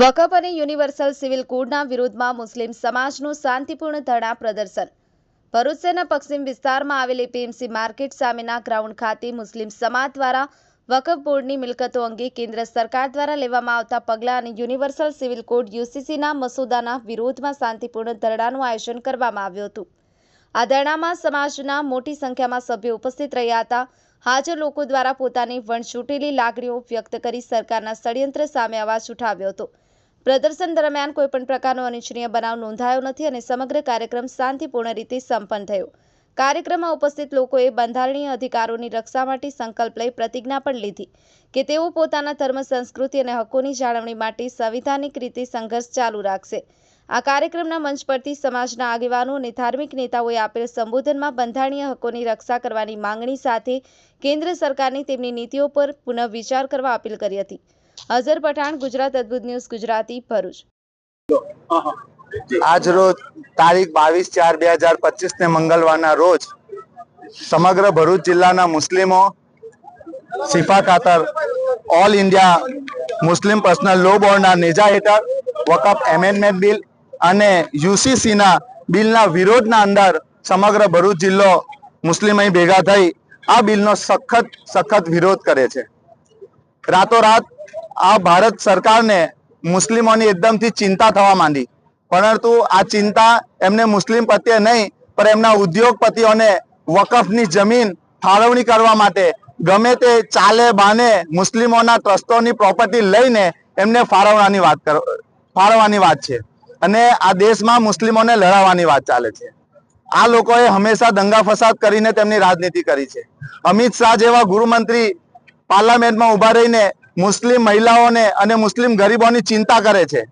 વકફ અને universal civil કોડના વિરોધમાં મુસ્લિમ સમાજનું શાંતિપૂર્ણ ધરણા પ્રદર્શન. ભરૂચ શહેરના પશ્ચિમ વિસ્તારમાં આવેલી પીએમસી માર્કેટ સામેના ગ્રાઉન્ડ ખાતે મુસ્લિમ સમાજ દ્વારા વકફ બોર્ડની મિલકતો અંગે કેન્દ્ર સરકાર દ્વારા લેવામાં આવતા પગલાં અને યુનિવર્સલ સિવિલ કોડ યુસીસીના મસૂદાના વિરોધમાં શાંતિપૂર્ણ ધરણાનું આયોજન કરવામાં આવ્યું હતું. આ ધરણામાં સમાજના મોટી સંખ્યામાં સભ્યો ઉપસ્થિત રહ્યા હતા. હાજર લોકો દ્વારા પોતાની વણછૂટેલી લાગણીઓ વ્યક્ત કરી સરકારના ષડયંત્ર સામે અવાજ ઉઠાવ્યો હતો. પ્રદર્શન દરમિયાન કોઈપણ પ્રકારનો અનિચ્છનીય બનાવ નોંધાયો નથી અને સમગ્ર કાર્યક્રમ શાંતિપૂર્ણ રીતે સંપન્ન થયો. કાર્યક્રમમાં ઉપસ્થિત લોકોએ બંધારણીય અધિકારોની રક્ષા માટે સંકલ્પ લઈ પ્રતિજ્ઞા પણ લીધી કે તેઓ પોતાના ધર્મ, સંસ્કૃતિ અને હકોની જાળવણી માટે સંવિધાનિક રીતે સંઘર્ષ ચાલુ રાખશે. આ કાર્યક્રમના મંચ પરથી સમાજના આગેવાનો અને ધાર્મિક નેતાઓએ આપેલ સંબોધનમાં બંધારણીય હકોની રક્ષા કરવાની માંગણી સાથે કેન્દ્ર સરકારની તેમની નીતિઓ પર પુનઃ વિચાર કરવા અપીલ કરી હતી. અઝર પઠાણ, ગુજરાત અદ્ભુત ન્યૂઝ, ગુજરાતી ભરૂચ. આજ રોજ તારીખ બાવીસ ચાર બે હજાર પચીસ ને મંગળવારના રોજ સમગ્ર ભરૂચ જિલ્લાના મુસ્લિમો, સિફા ખાતર, all India Muslim personal law બોર્ડના નેજા હેઠળ વકફ એમેન્ડમેન્ટ બિલ અને યુસીસીના બિલના વિરોધના અંદર સમગ્ર ભરૂચ જિલ્લો મુસ્લિમ અહીં ભેગા થઈ આ બિલનો સખત સખત વિરોધ કરે છે. રાતોરાત આ ભારત સરકારને મુસ્લિમોની એકદમથી ચિંતા થવા માંડી. પરંતુ આ ચિંતા એમને મુસ્લિમ પ્રત્યે નહીં, પણ એમના ઉદ્યોગપતિઓને વકફની જમીન ફાળવણી કરવા માટે ગમે તે ચાલે બાને મુસ્લિમોના ટ્રસ્ટોની પ્રોપર્ટી લઈને એમને ફાળવવાની વાત કર, ફાળવવાની વાત છે. અને આ દેશમાં મુસ્લિમોને લડાવવાની વાત ચાલે છે. આ લોકોએ હંમેશા દંગા ફસાદ કરીને તેમની રાજનીતિ કરી છે. અમિત શાહ જેવા ગૃહમંત્રી પાર્લામેન્ટમાં ઊભા રહીને મુસ્લિમ મહિલાઓને અને મુસ્લિમ ગરીબોની ચિંતા કરે છે.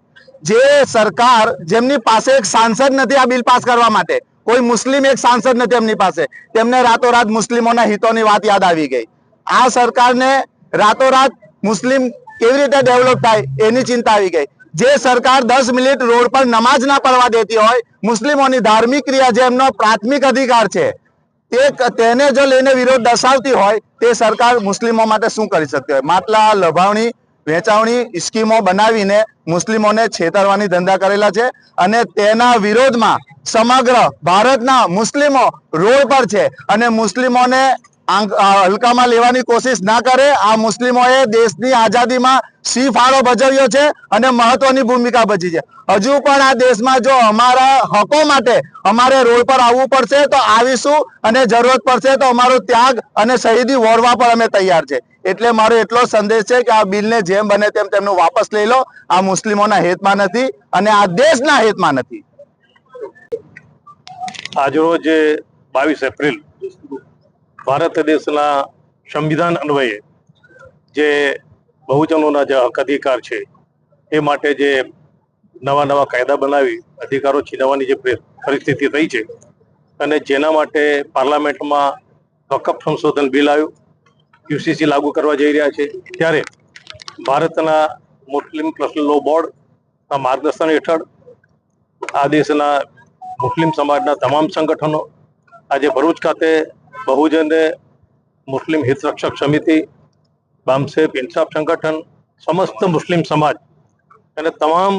જે સરકાર જેમની પાસે એક સાંસદ નથી આ બિલ પાસ કરવા માટે, કોઈ મુસ્લિમ એક સાંસદ નથી એમની પાસે, તેમને રાતોરાત મુસ્લિમોના હિતોની વાત યાદ આવી ગઈ. આ સરકારને રાતોરાત મુસ્લિમ કેવી રીતે ડેવલપ થાય એની ચિંતા આવી ગઈ. જે સરકાર દસ મિનિટ રોડ પર નમાજ ના પડવા દેતી હોય, મુસ્લિમોની ધાર્મિક ક્રિયા જે એમનો પ્રાથમિક અધિકાર છે તે તેને જો લઈને વિરોધ દર્શાવતી હોય તે સરકાર મુસ્લિમો માટે શું કરી શકતી હોય માટલા, લભાવણી, વેચાવણી સ્કીમો બનાવીને મુસ્લિમોને છેતરવાની ધંધા કરેલા છે અને તેના વિરોધમાં સમગ્ર ભારતના મુસ્લિમો રોડ પર છે અને મુસ્લિમોને હલકામાં લેવાની કોશિશ ના કરે. આ મુસ્લિમોએ દેશની આઝાદીમાં સિંહ ફાળો ભજવ્યો છે અને મહત્વની ભૂમિકા ભજી છે. હજુ પણ આ દેશમાં જો અમારા હકો માટે અમારે રોડ પર આવવું પડશે તો આવીશું અને જરૂરત પડશે તો અમારો ત્યાગ અને શહીદી વોરવા પર અમે તૈયાર છે. એટલે મારો એટલો સંદેશ છે કે આ બિલને જેમ બને તેમ તેમનું વાપસ લઈ લો. આ મુસ્લિમોના હિતમાં નથી અને આ દેશના હિતમાં નથી. આજરોજ બાવીસ એપ્રિલ ભારત દેશના સંવિધાન અન્વયે જે બહુજનોના જે હક અધિકાર છે, એ માટે જે નવા નવા કાયદા બનાવી અધિકારો છીનવવાની જે પરિસ્થિતિ થઈ છે અને જેના માટે પાર્લામેન્ટમાં વકફ સંશોધન બિલ આવ્યું, યુસીસી લાગુ કરવા જઈ રહ્યા છે. ત્યારે ભારતના મુસ્લિમ પર્સનલ લો બોર્ડના માર્ગદર્શન હેઠળ આ દેશના મુસ્લિમ સમાજના તમામ સંગઠનો આજે ભરૂચ ખાતે બહુજન મુસ્લિમ હિતરક્ષક સમિતિ બામસેફ ઇન્સાફ સંગઠન, સમસ્ત મુસ્લિમ સમાજ અને તમામ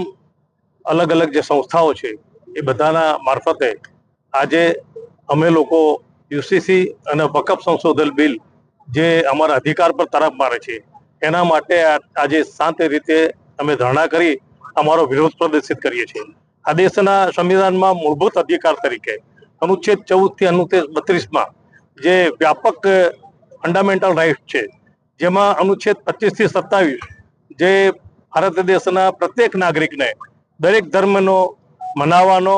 અલગ અલગ જે સંસ્થાઓ છે એ બધાના મારફતે આજે અમે લોકો યુસીસી અને વકફ સંશોધન બિલ જે અમારા અધિકાર પર તરફ મારે છે, એના માટે આજે શાંત રીતે અમે ધરણા કરી અમારો વિરોધ પ્રદર્શિત કરીએ છીએ. આ દેશના સંવિધાનમાં મૂળભૂત અધિકાર તરીકે અનુચ્છેદ ચૌદથી અનુચ્છેદ બત્રીસમાં જે વ્યાપક ફંડામેન્ટલ રાઇટ છે, જેમાં અનુચ્છેદ પચીસથી સત્તાવીસ, જે ભારત દેશના પ્રત્યેક નાગરિકને દરેક ધર્મનો મનાવવાનો,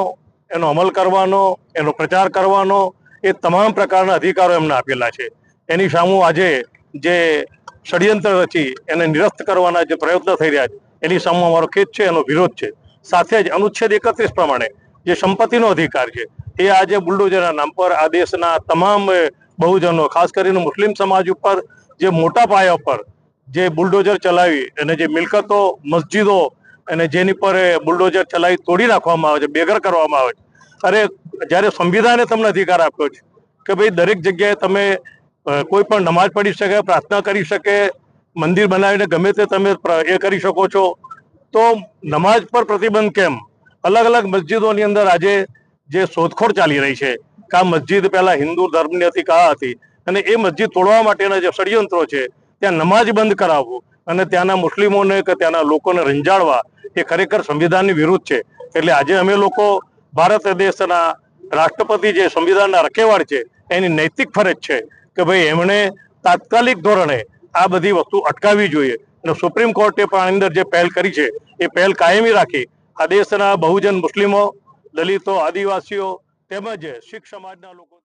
એનો અમલ કરવાનો, એનો પ્રચાર કરવાનો, એ તમામ પ્રકારના અધિકારો એમને આપેલા છે. એની સામું આજે જે ષડયંત્ર રચી એને નિરસ્ત કરવાના જે પ્રયત્નો થઈ રહ્યા છે, એની સામે અમારો ખેદ છે, એનો વિરોધ છે. સાથે જ અનુચ્છેદ એકત્રીસ પ્રમાણે જે સંપત્તિનો અધિકાર છે એ આજે બુલડોઝરના નામ પર આ દેશના તમામ બહુજનો, ખાસ કરીને મુસ્લિમ સમાજ ઉપર જે મોટા પાયા પર જે બુલડોઝર ચલાવી અને જે મિલકતો, મસ્જિદો અને જેની પર બુલડોઝર ચલાવી તોડી નાખવામાં આવે છે, બેઘર કરવામાં આવે છે. અરે, જ્યારે સંવિધાને તમને અધિકાર આપ્યો છે કે ભાઈ દરેક જગ્યાએ તમે કોઈ પણ નમાજ પઢી શકે, પ્રાર્થના કરી શકે, મંદિર બનાવીને ગમે તે તમે એ કરી શકો છો, તો નમાજ પર પ્રતિબંધ કેમ? અલગ અલગ મસ્જિદોની અંદર આજે જે શોધખોળ ચાલી રહી છે, કે આ મસ્જિદ પહેલા હિન્દુ ધર્મની હતી કા હતી અને એ મસ્જિદ તોડવા માટેના જે ષડયંત્રો છે, ત્યાં નમાજ બંધ કરાવવું અને ત્યાંના મુસ્લિમોને કે ત્યાંના લોકોને રંજાડવા, એ ખરેખર સંવિધાનની વિરુદ્ધ છે. એટલે આજે અમે લોકો ભારત દેશના રાષ્ટ્રપતિ જે સંવિધાનના રખેવાળ છે, એની નૈતિક ફરજ છે કે ભાઈ એમણે તાત્કાલિક ધોરણે આ બધી વસ્તુ અટકાવવી જોઈએ. અને સુપ્રીમ કોર્ટે પણ આની અંદર જે પહેલ કરી છે, એ પહેલ કાયમી રાખી આ દેશના બહુજન મુસ્લિમો દલિતો આદિવાસીઓ તેમજ શીખ સમાજના લોકો